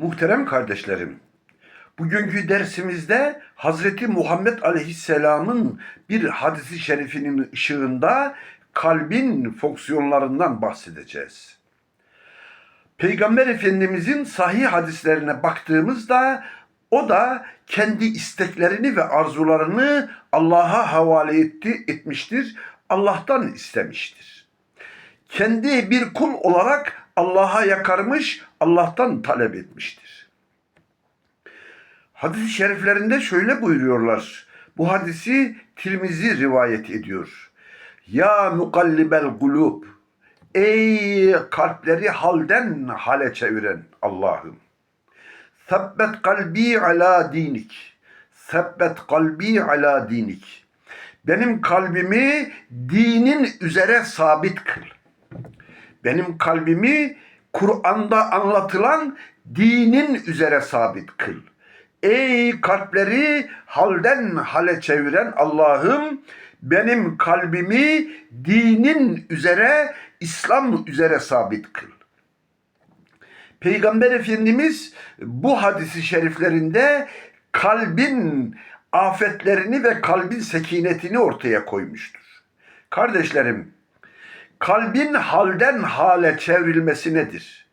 Muhterem kardeşlerim, bugünkü dersimizde Hazreti Muhammed Aleyhisselam'ın bir hadisi şerifinin ışığında kalbin fonksiyonlarından bahsedeceğiz. Peygamber Efendimizin sahih hadislerine baktığımızda o da kendi isteklerini ve arzularını Allah'a havale etti, etmiştir, Allah'tan istemiştir. Kendi bir kul olarak Allah'a yakarmış, Allah'tan talep etmiştir. Hadis-i şeriflerinde şöyle buyuruyorlar. Bu hadisi Tirmizi rivayet ediyor. Ya mukallibel kulub. Ey kalpleri halden hale çeviren Allah'ım. Sebbet kalbi ala dinik. Sebbet kalbi ala dinik. Benim kalbimi dinin üzere sabit kıl. Benim kalbimi Kur'an'da anlatılan dinin üzere sabit kıl. Ey kalpleri halden hale çeviren Allah'ım benim kalbimi dinin üzere, İslam üzere sabit kıl. Peygamber Efendimiz bu hadisi şeriflerinde kalbin afetlerini ve kalbin sekinetini ortaya koymuştur. Kardeşlerim, kalbin halden hale çevrilmesi nedir?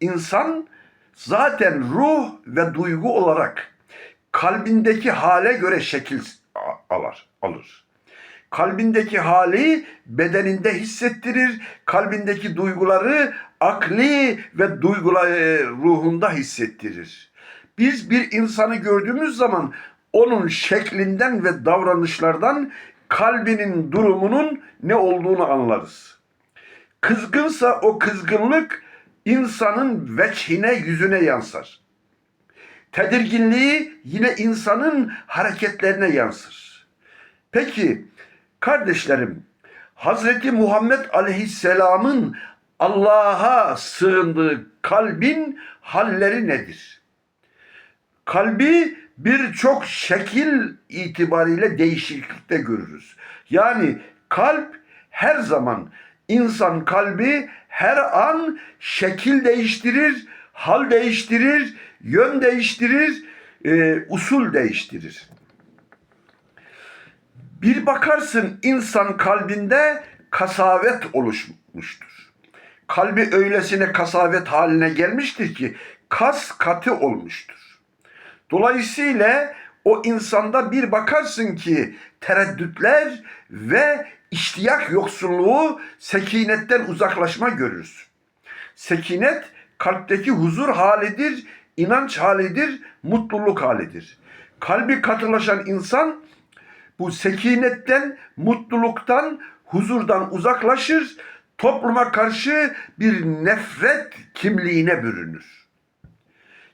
İnsan zaten ruh ve duygu olarak kalbindeki hale göre şekil alır. alır. Kalbindeki hali bedeninde hissettirir. Kalbindeki duyguları akli ve duyguları ruhunda hissettirir. Biz bir insanı gördüğümüz zaman onun şeklinden ve davranışlardan kalbinin durumunun ne olduğunu anlarız. Kızgınsa o kızgınlık insanın veçhine, yüzüne yansır. Tedirginliği yine insanın hareketlerine yansır. Peki kardeşlerim, Hazreti Muhammed Aleyhisselam'ın Allah'a sığındığı kalbin halleri nedir? Kalbi birçok şekil itibariyle değişiklikte görürüz. Yani kalp her zaman insan kalbi her an şekil değiştirir, hal değiştirir, yön değiştirir, e, usul değiştirir. Bir bakarsın insan kalbinde kasavet oluşmuştur. Kalbi öylesine kasavet haline gelmiştir ki kas katı olmuştur. Dolayısıyla o insanda bir bakarsın ki tereddütler ve iştiyak yoksulluğu sekinetten uzaklaşma görürüz. Sekinet kalpteki huzur halidir, inanç halidir, mutluluk halidir. Kalbi katılaşan insan bu sekinetten, mutluluktan, huzurdan uzaklaşır, topluma karşı bir nefret kimliğine bürünür.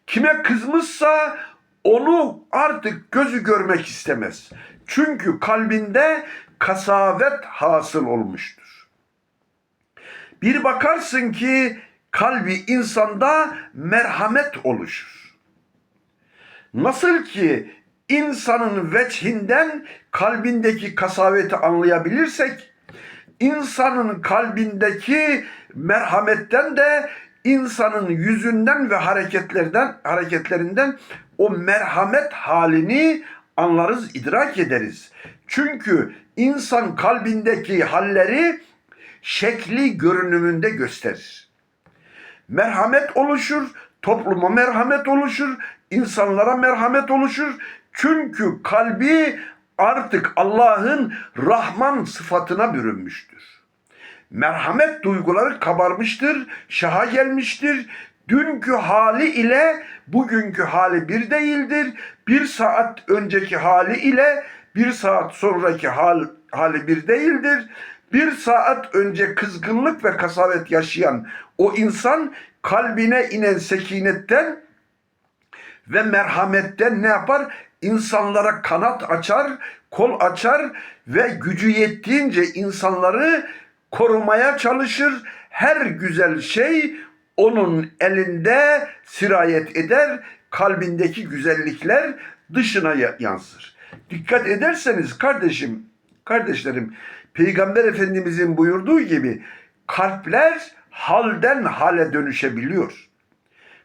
Kime kızmışsa onu artık gözü görmek istemez. Çünkü kalbinde kasavet hasıl olmuştur. Bir bakarsın ki kalbi insanda merhamet oluşur. Nasıl ki insanın veçhinden kalbindeki kasaveti anlayabilirsek, insanın kalbindeki merhametten de insanın yüzünden ve hareketlerden hareketlerinden o merhamet halini anlarız, idrak ederiz. Çünkü insan kalbindeki halleri şekli görünümünde gösterir. Merhamet oluşur, topluma merhamet oluşur, insanlara merhamet oluşur. Çünkü kalbi artık Allah'ın Rahman sıfatına bürünmüştür. Merhamet duyguları kabarmıştır, şaha gelmiştir. Dünkü hali ile bugünkü hali bir değildir. Bir saat önceki hali ile bir saat sonraki hal, hali bir değildir. Bir saat önce kızgınlık ve kasavet yaşayan o insan kalbine inen sekinetten ve merhametten ne yapar? İnsanlara kanat açar, kol açar ve gücü yettiğince insanları korumaya çalışır. Her güzel şey onun elinde sirayet eder. Kalbindeki güzellikler dışına yansır. Dikkat ederseniz kardeşim, kardeşlerim, Peygamber Efendimizin buyurduğu gibi kalpler halden hale dönüşebiliyor.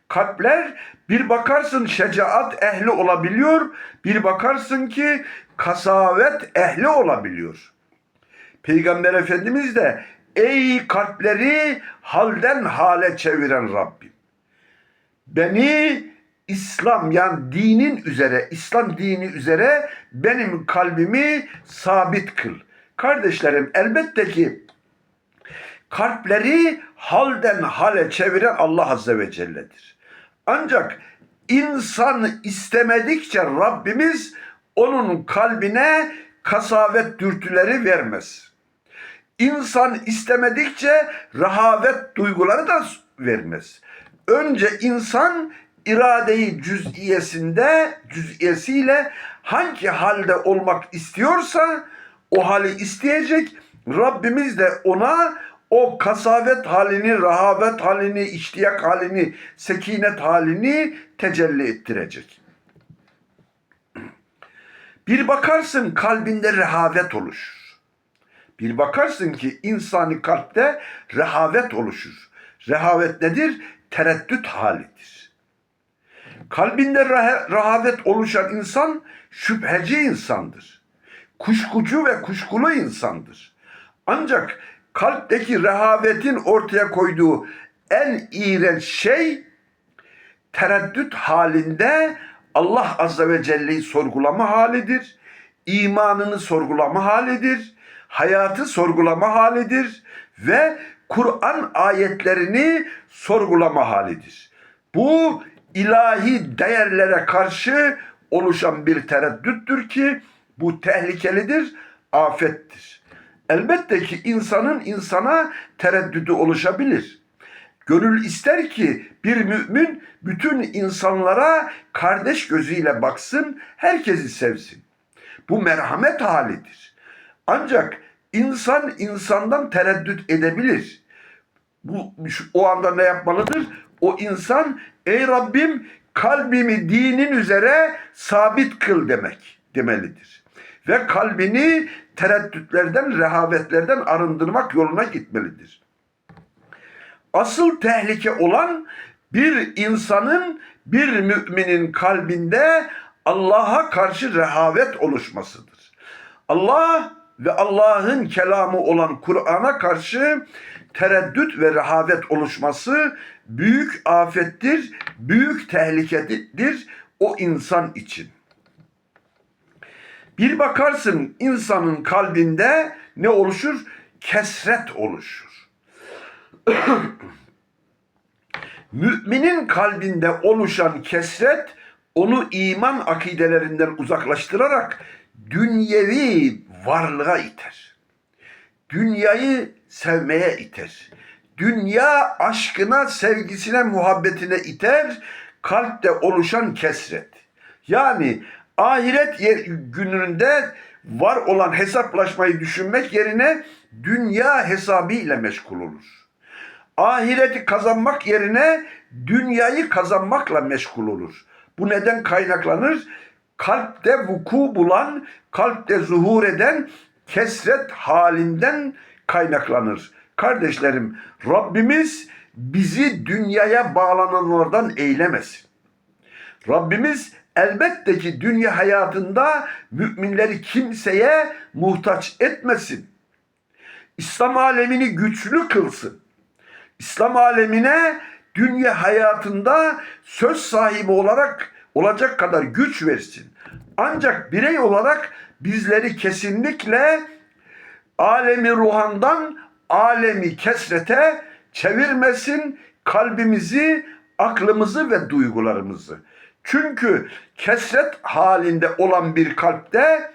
Kalpler Bir bakarsın şecaat ehli olabiliyor, bir bakarsın ki kasavet ehli olabiliyor. Peygamber Efendimiz de ey kalpleri halden hale çeviren Rabbim. Beni İslam yani dinin üzere, İslam dini üzere benim kalbimi sabit kıl. Kardeşlerim elbette ki kalpleri halden hale çeviren Allah Azze ve Celle'dir. Ancak insan istemedikçe Rabbimiz onun kalbine kasavet dürtüleri vermez. İnsan istemedikçe rahavet duyguları da vermez. Önce insan iradeyi cüz'iyesinde, cüz'iyesiyle hangi halde olmak istiyorsa o hali isteyecek. Rabbimiz de ona o kasavet halini, rahavet halini, iştiyak halini, sekinet halini tecelli ettirecek. Bir bakarsın kalbinde rehavet oluşur. Bir bakarsın ki insani kalpte rehavet oluşur. Rehavet nedir? Tereddüt halidir. Kalbinde reha- rehavet oluşan insan şüpheci insandır. Kuşkucu ve kuşkulu insandır. Ancak kalpteki rehavetin ortaya koyduğu en iğrenç şey tereddüt halinde Allah Azze ve Celle'yi sorgulama halidir. imanını sorgulama halidir. Hayatı sorgulama halidir. Ve Kur'an ayetlerini sorgulama halidir. Bu ilahi değerlere karşı oluşan bir tereddüttür ki bu tehlikelidir, afettir. Elbette ki insanın insana tereddüdü oluşabilir. Gönül ister ki bir mümin bütün insanlara kardeş gözüyle baksın, herkesi sevsin. Bu merhamet halidir. Ancak insan insandan tereddüt edebilir. Bu o anda ne yapmalıdır? O insan ey Rabbim kalbimi dinin üzere sabit kıl demek demelidir. Ve kalbini tereddütlerden, rehavetlerden arındırmak yoluna gitmelidir. Asıl tehlike olan bir insanın, bir müminin kalbinde Allah'a karşı rehavet oluşmasıdır. Allah ve Allah'ın kelamı olan Kur'an'a karşı tereddüt ve rehavet oluşması büyük afettir, büyük tehlikedir o insan için. Bir bakarsın insanın kalbinde ne oluşur? Kesret oluşur. Müminin kalbinde oluşan kesret onu iman akidelerinden uzaklaştırarak dünyevi varlığa iter. Dünyayı sevmeye iter. Dünya aşkına, sevgisine, muhabbetine iter. Kalpte oluşan kesret. Yani ahiret yer, gününde var olan hesaplaşmayı düşünmek yerine dünya hesabıyla meşgul olur ahireti kazanmak yerine dünyayı kazanmakla meşgul olur. Bu neden kaynaklanır? Kalpte vuku bulan, kalpte zuhur eden kesret halinden kaynaklanır. Kardeşlerim, Rabbimiz bizi dünyaya bağlananlardan eylemesin. Rabbimiz elbette ki dünya hayatında müminleri kimseye muhtaç etmesin. İslam alemini güçlü kılsın. İslam alemine dünya hayatında söz sahibi olarak olacak kadar güç versin. Ancak birey olarak bizleri kesinlikle alemi ruhandan alemi kesrete çevirmesin kalbimizi, aklımızı ve duygularımızı. Çünkü kesret halinde olan bir kalpte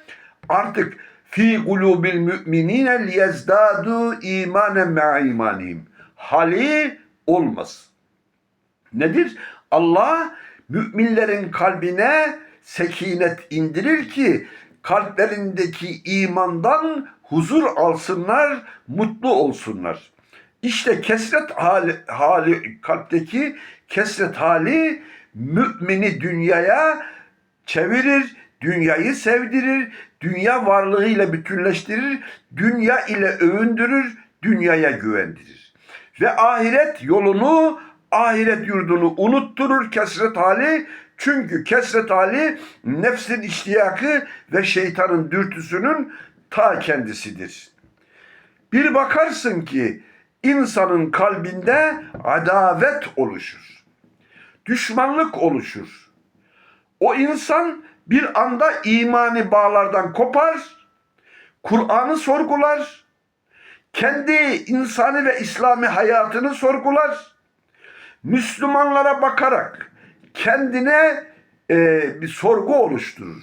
artık fi kulubil müminine liyezdadu imanen ma imanihim hali olmaz. Nedir? Allah müminlerin kalbine sekinet indirir ki kalplerindeki imandan huzur alsınlar, mutlu olsunlar. İşte kesret hali, hali kalpteki kesret hali mümini dünyaya çevirir, dünyayı sevdirir, dünya varlığıyla bütünleştirir, dünya ile övündürür, dünyaya güvendirir. Ve ahiret yolunu ahiret yurdunu unutturur kesret hali. Çünkü kesret hali nefsin iştiyakı ve şeytanın dürtüsünün ta kendisidir. Bir bakarsın ki insanın kalbinde adavet oluşur. Düşmanlık oluşur. O insan bir anda imani bağlardan kopar, Kur'an'ı sorgular, kendi insani ve İslami hayatını sorgular, Müslümanlara bakarak kendine e, bir sorgu oluşturur.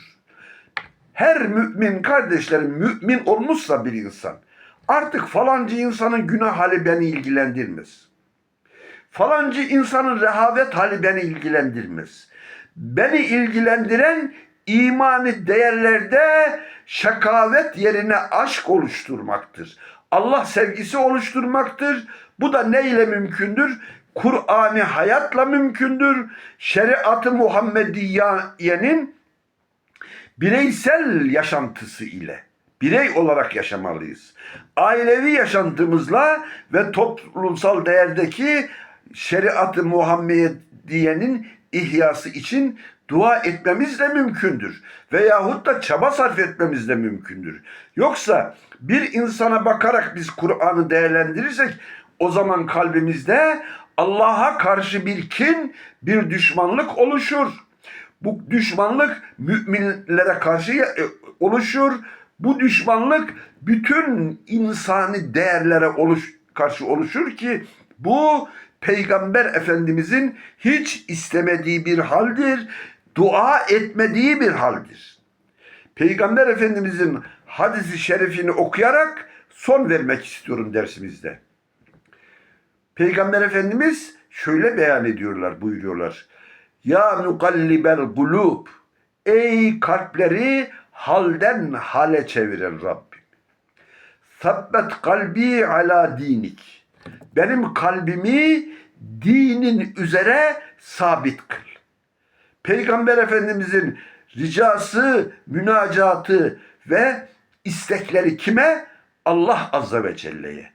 Her mümin kardeşlerim mümin olmuşsa bir insan artık falancı insanın günah hali beni ilgilendirmez. Falancı insanın rehavet hali beni ilgilendirmez. Beni ilgilendiren imani değerlerde şakavet yerine aşk oluşturmaktır. Allah sevgisi oluşturmaktır. Bu da ne ile mümkündür? Kur'an'ı hayatla mümkündür. Şeriat-ı Muhammediye'nin bireysel yaşantısı ile birey olarak yaşamalıyız. Ailevi yaşantımızla ve toplumsal değerdeki şeriat-ı Muhammediye'nin ihyası için dua etmemiz de mümkündür. Veyahut da çaba sarf etmemiz de mümkündür. Yoksa bir insana bakarak biz Kur'an'ı değerlendirirsek o zaman kalbimizde Allah'a karşı bir kin, bir düşmanlık oluşur. Bu düşmanlık müminlere karşı e, oluşur. Bu düşmanlık bütün insani değerlere oluş, karşı oluşur ki bu Peygamber Efendimizin hiç istemediği bir haldir, dua etmediği bir haldir. Peygamber Efendimizin hadisi şerifini okuyarak son vermek istiyorum dersimizde. Peygamber Efendimiz şöyle beyan ediyorlar, buyuruyorlar. Ya mukallibel kulub, ey kalpleri halden hale çeviren Rabbim. Sabbet kalbi ala dinik. Benim kalbimi dinin üzere sabit kıl. Peygamber Efendimizin ricası, münacatı ve istekleri kime? Allah Azze ve Celle'ye.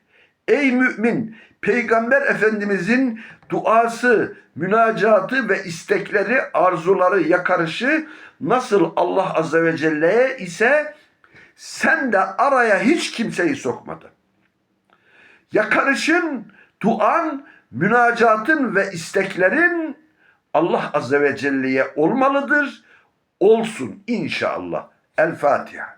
Ey mümin, Peygamber Efendimizin duası, münacatı ve istekleri, arzuları, yakarışı nasıl Allah Azze ve Celle'ye ise sen de araya hiç kimseyi sokmadın. Yakarışın, duan, münacatın ve isteklerin Allah Azze ve Celle'ye olmalıdır. Olsun inşallah. El Fatiha.